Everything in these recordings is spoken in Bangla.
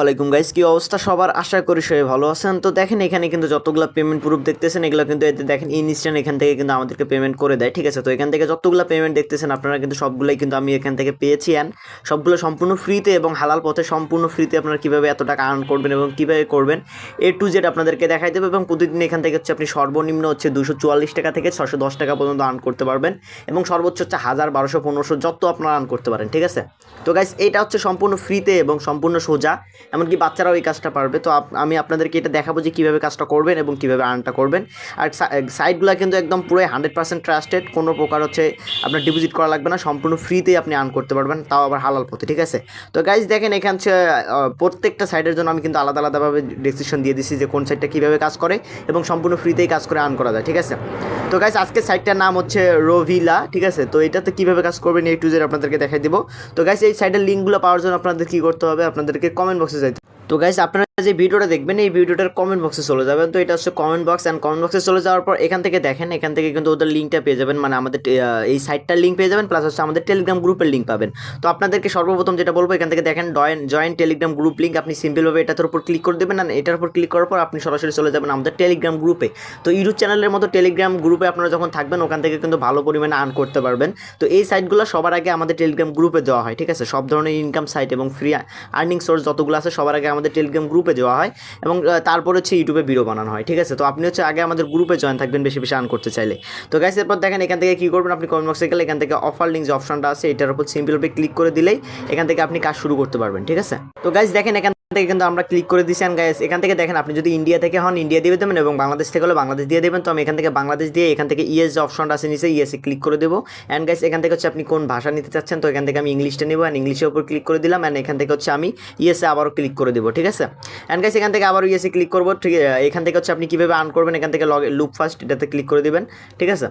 ওয়ালাইকুম গাইস কি অবস্থা? সবার আশা করি সবাই ভালো আছেন। তো দেখেন, এখানে কিন্তু যতগুলো পেমেন্ট প্রুফ দেখতেছেন, এগুলো কিন্তু এতে দেখেন ইনস্ট্যান্ট এখান থেকে কিন্তু আমাদেরকে পেমেন্ট করে দেয়, ঠিক আছে? তো এখান থেকে যতগুলো পেমেন্ট দেখতেছেন, আপনারা কিন্তু সবগুলোই কিন্তু আমি এখান থেকে পেয়েছি। অ্যান্ড সবগুলো সম্পূর্ণ ফ্রিতে এবং হালাল পথে সম্পূর্ণ ফ্রিতে আপনারা কীভাবে এত টাকা আর্ন করবেন এবং কীভাবে করবেন, এ টু জেড আপনাদেরকে দেখাই দেবে। এবং প্রতিদিন এখান থেকে হচ্ছে আপনি সর্বনিম্ন হচ্ছে দুশো চুয়াল্লিশ টাকা থেকে ছশো দশ টাকা পর্যন্ত আর্ন করতে পারবেন এবং সর্বোচ্চ হচ্ছে হাজার বারোশো পনেরোশো যত আপনারা আর্ন করতে পারেন, ঠিক আছে? তো গাইস এটা হচ্ছে সম্পূর্ণ ফ্রিতে এবং সম্পূর্ণ সোজা। এমনকি বাচ্চারাও এই কাজটা পারবে। তো আমি আপনাদেরকে এটা দেখাবো যে কীভাবে কাজটা করবেন এবং কীভাবে আর্নটা করবেন। আর সাইটগুলো কিন্তু একদম পুরো হান্ড্রেড পার্সেন্ট ট্রাস্টেড কোনো প্রকার হচ্ছে আপনার ডিপোজিট করা লাগবে না। সম্পূর্ণ ফ্রিতেই আপনি আর্ন করতে পারবেন। তাও আবার হালাল পথে, ঠিক আছে? তো গাইজ দেখেন এখান প্রত্যেকটা সাইডের জন্য আমি কিন্তু আলাদা আলাদাভাবে ডিসিশন দিয়ে দিছি যে কোন সাইডটা কীভাবে কাজ করে এবং সম্পূর্ণ ফ্রিতেই কাজ করে আর্ন করা যায়, ঠিক আছে? তো গাইজ আজকে সাইটটার নাম হচ্ছে রোভিলা ঠিক আছে? তো এটাতে কীভাবে কাজ করবেন এই টু জেড আপনাদেরকে দেখাই দিব। তো গাইজ এই সাইডের লিঙ্কগুলো পাওয়ার জন্য আপনাদের কী করতে হবে? আপনাদেরকে কমেন্ট বক্সে যাইতে তো গাইজ আপনারা যে ভিডিওটা দেখবেন, এই ভিডিওটার কমেন্ট বক্সে চলে যাবেন। তো এটা হচ্ছে কমেন্ট বক্স অ্যান্ড কমেন্ট বক্সে চলে যাওয়ার পর এখান থেকে দেখেন, এখান থেকে কিন্তু ওদের লিঙ্কটা পেয়ে যাবেন। মানে আমাদের এই সাইটটার লিঙ্ক পেয়ে যাবেন প্লাস হচ্ছে আমাদের টেলিগ্রাম গ্রুপের লিঙ্ক পাবেন। তো আপনাদেরকে সর্বপ্রথম যেটা বলব, এখান থেকে দেখেন join join Telegram group link আপনি সিম্পলভাবে এটার উপর ক্লিক করে দেবেন আর এটার উপর ক্লিক করার পর আপনি সরাসরি চলে যাবেন আমাদের টেলিগ্রাম গ্রুপে তো ইউটিউব চ্যানেলের মতো টেলিগ্রাম গ্রুপে আপনারা যখন থাকবেন, ওখান থেকে কিন্তু ভালো পরিমাণে আর্ন করতে পারবেন। তো এই সাইটগুলো সবার আগে আমাদের টেলিগ্রাম গ্রুপে দেওয়া হয়, ঠিক আছে? সব ধরনের ইনকাম সাইট এবং ফ্রি আর্নিং সোর্স যতগুলো আছে, সবার আগে আমাদের টেলিগ্রাম গ্রুপে দেওয়া হয় এবং তারপর হচ্ছে ইউটিউবে ভিডিও বানানো হয়, ঠিক আছে? তো আপনি হচ্ছে আগে আমাদের গ্রুপে জয়েন থাকবেন, বেশি বেশি আর্ন করতে চাইলে। তো গাইস এরপর দেখেন, এখান থেকে কী করবেন আপনি? কমেন্ট বক্সে গেলে এখান থেকে অফার লিঙ্ক যে অপশনটা আছে, এটার উপর সিম্পল ক্লিক করে দিলেই এখান থেকে আপনি কাজ শুরু করতে পারবেন, ঠিক আছে? তো গাইস দেখেন এখান থেকে কিন্তু আমরা ক্লিক করে দিচ্ছি অ্যান্ড গাইস এখান থেকে দেখেন আপনি যদি ইন্ডিয়া থেকে হন ইন্ডিয়া দিয়ে দেবেন এবং বাংলাদেশ থেকে হলে বাংলাদেশ দিয়ে দেবেন তো আমি এখান থেকে বাংলাদেশ দিয়ে এখান থেকে ইএস অপশনটা আছে নিচে ইএসে ক্লিক করে দেবো অ্যান্ড গাইস এখান থেকে হচ্ছে আপনি কোন ভাষা নিতে চাচ্ছেন তো এখান থেকে আমি ইংলিশটা নেব অ্যান্ড ইংলিশের উপর ক্লিক করে দিলাম অ্যান্ড এখান থেকে হচ্ছে আমি ইএসএ আবারও ক্লিক করে দেবো ঠিক আছে অ্যান্ড গাইস এখান থেকে আবারও ইএসএ ক্লিক করব ঠিক এখান থেকে হচ্ছে আপনি কীভাবে আর্ন করবেন এখান থেকে লগ লুপ ফার্স্ট এটাতে ক্লিক করে দেবেন ঠিক আছে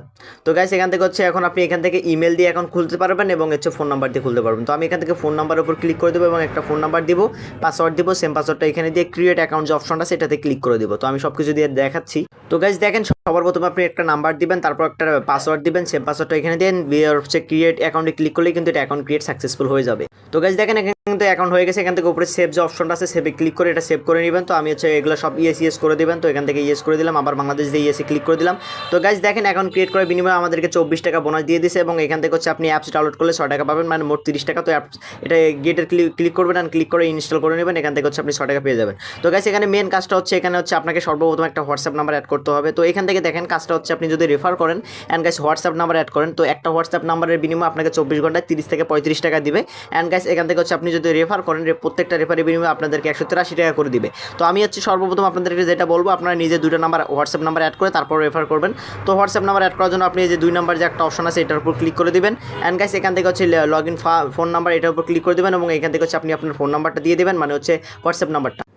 তো গাইস এখান থেকে হচ্ছে এখন আপনি এখান থেকে ইমেল দিয়ে এখন খুলতে পারবেন এবং হচ্ছে ফোন নাম্বার দিয়ে খুলতে পারবেন তো আমি এখান থেকে ফোন নাম্বারের উপর ক্লিক করে দেবো এবং একটা ফোন নাম্বার দিব পাসওয়ার্ড দিব সেম পাসওয়ার্ডটা এখানে দিয়ে ক্রিয়েট অ্যাকাউন্ট যে অপশনটা সেটাতে ক্লিক করে দেবো। তো আমি সব কিছু দিয়ে দেখাচ্ছি। তো গাইজ দেখেন, সবার প্রথমে আপনি একটা নাম্বার দিবেন, তারপর একটা পাসওয়ার্ড দিবেন সেম পাসওয়ার্ডটা এখানে দেন হচ্ছে ক্রিয়েট অ্যাকাউন্টে ক্লিক করলেই কিন্তু এটা অ্যাকাউন্ট ক্রিয়েট সাকসেসফুল হয়ে যাবে। তো গাইজ দেখেন কিন্তু অ্যাকাউন্ট হয়ে গেছে, এখান থেকে উপরে সেভ যে অপশনটা আছে সেভে ক্লিক করে এটা সেভ করে নেবেন। তো আমি হচ্ছে এগুলো সব ইয়েস ইয়েস করে দেবেন। তো এখান থেকে ইয়েস করে দিলাম, আবার বাংলাদেশ দিয়ে ইয়েসে ক্লিক করে দিলাম। তো গাইজ দেখেন অ্যাকাউন্ট ক্রিয়েট করার বিনিময়ে আমাদেরকে চব্বিশ টাকা বোনাস দিয়ে দিছে এবং এখান থেকে হচ্ছে আপনি অ্যাপস ডাউনলোড করলে ছয় টাকা পাবেন মানে মোট তিরিশ টাকা। তো অ্যাপস এটা গেটের ক্লিক করবেন আর ক্লিক করে ইনস্টল করে নেবেন, এখান থেকে হচ্ছে আপনি ছয় টাকা পেয়ে যাবেন। তো গাইজ এখানে মেন কাজটা হচ্ছে এখানে হচ্ছে আপনাকে সর্বপ্রথম একটা হোয়াটসঅ্যাপ নাম্বার অ্যাড করতে হবে। তো এখান থেকে দেখেন কাজটা হচ্ছে আপনি যদি রেফার করেন and guys WhatsApp number add করেন, তো একটা হোয়াটসঅ্যাপ নাম্বারের বিনিময়ে আপনাকে চব্বিশ ঘন্টায় তিরিশ থেকে পঁয়ত্রিশ টাকা দিবে। অ্যান্ড গাইস এখান থেকে হচ্ছে আপনি যদি রেফার করেন প্রত্যেকটা রেফারের বিনিময়ে আপনাদেরকে একশো তিরাশি টাকা করে দিবে। তো আমি হচ্ছে সর্বপ্রথম আপনাদেরকে যেটা বলব, আপনারা নিজে দুটো নাম্বার হোয়াটসঅ্যাপ নাম্বার অ্যাড করে তারপর রেফার করবেন। তো হোয়াটসঅ্যাপ নাম্বার অ্যাড করার জন্য আপনি যে দুই নাম্বার যে একটা অপশন আছে, এটার উপর ক্লিক করে দেবেন। অ্যান্ড গাইস এখান থেকে হচ্ছে লগ ইন ফোন নাম্বার এটার উপর ক্লিক করে দেবেন এবং এখান থেকে হচ্ছে আপনি আপনার ফোন নাম্বারটা দিয়ে দেবেন মানে হচ্ছে হোয়াটসঅ্যাপ নাম্বারটা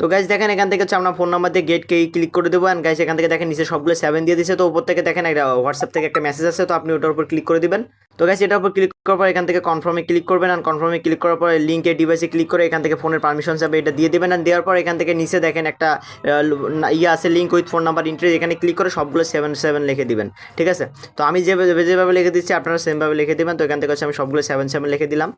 তো গাইজ দেখেন, এখান থেকে হচ্ছে আমরা ফোন নাম্বার দিয়ে গেট কে ক্লিক করে দেবো অ্যান্ড গাইজ এখান থেকে দেখেন, নিচে সবগুলো সেভেন দিয়ে দিচ্ছে তো ওপর থেকে দেখেন, একটা হোয়াটসঅ্যাপ থেকে একটা মেসেজ আছে তো আপনি ওটার উপর ক্লিক করে দিবেন। তো গাইজ এটার উপর ক্লিক করার পর এখান থেকে কনফার্মে ক্লিক করবেন অ্যান্ড কনফার্মে ক্লিক করার পর লিঙ্কে ডিভাইসে ক্লিক করে এখান থেকে ফোনের পারমিশন যাবে এটা দিয়ে দেবেন অ্যান্ড দেওয়ার পর এখান থেকে নিচে দেখেন, একটা ইয়ে আছে link with phone number interest এখানে ক্লিক করে সবগুলো সেভেন সেভেন লিখে দিবেন। ঠিক আছে? তো আমি যে যেভাবে লিখে দিচ্ছি, আপনারা সেমভাবে লিখে দেবেন। তো এখান থেকে হচ্ছে আমি সবগুলো সেভেন সেভেন লিখে দিলাম।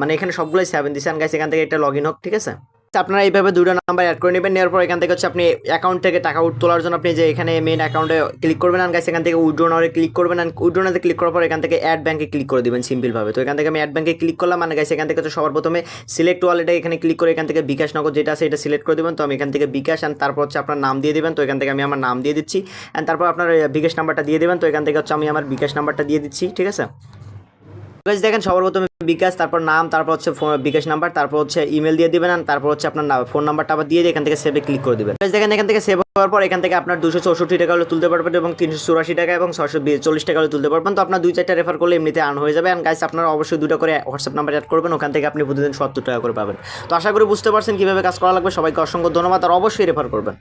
মানে এখানে সবগুলোই সেভেন দিচ্ছি অ্যান্ড গাইজ এখান থেকে এটা লগ ইন হোক, ঠিক আছে? আপনারা এইভাবে দুটো নাম্বার অ্যাড করে নেবেন, নেওয়ার পর এখান থেকে হচ্ছে আপনি অ্যাকাউন্ট থেকে টাকা তোলার জন্য আপনি যে এখানে মেন অ্যাকাউন্টে ক্লিক করবেন আর গাছ এখান থেকে উইড্রোনারে ক্লিক করবেন আর উইড্রোনাতে ক্লিক করার পর এখান থেকে অ্যাড ব্যাঙ্কে ক্লিক করে দেবেন সিম্পলভাবে তো এখান থেকে আমি অ্যাড ব্যাঙ্কে ক্লিক করলাম মানে গাছ এখান থেকে হচ্ছে সবার প্রথমে সিলেক্ট ওয়ালেটে এখানে ক্লিক করে এখান থেকে বিকাশ নগর যেটা আছে এটা সিলেক্ট করে দেবেন। তো আমি এখান থেকে বিকাশ অ্যান্ড তারপর হচ্ছে আপনার নাম দিয়ে দেবেন। তো এখান থেকে আমি আমার নাম দিয়ে দিচ্ছি অ্যান্ড তারপর আপনার বিকাশ নাম্বারটা দিয়ে দেবেন। তো এখান থেকে হচ্ছে আমি আমার বিকাশ নাম্বারটা দিয়ে দিচ্ছি, ঠিক আছে? দেখেন, সবার প্রথমে বিকাশ, তারপর নাম, তারপর হচ্ছে বিকাশ নাম্বার, তারপর হচ্ছে ইমেল দিয়ে দিবেন তারপর হচ্ছে আপনার ফোন নাম্বারটা আবার দিয়ে এখান থেকে সেভে ক্লিক করে দেবেন। দেখেন, এখান থেকে সেভ হওয়ার পর এখান থেকে আপনার দুশো চৌষট্টি টাকা হলে তুলতে পারবেন এবং তিনশো চুরাশি টাকা এবং ছশো চল্লিশ টাকা হলে তুলতে পারবেন। তো আপনার দুই চারটা রেফার করলে এমনিতে আর্ন হয়ে যাবে। অ্যান্ড গাইজ আপনারা অবশ্যই দুটো করে হোয়াটসঅ্যাপ নাম্বার অ্যাড করবেন, ওখান থেকে আপনি প্রতিদিন সত্তর টাকা করে পাবেন। তো আশা করি বুঝতে পারছেন কীভাবে কাজ করা লাগবে। সবাইকে অসংখ্য ধন্যবাদ, আর অবশ্যই রেফার করবেন।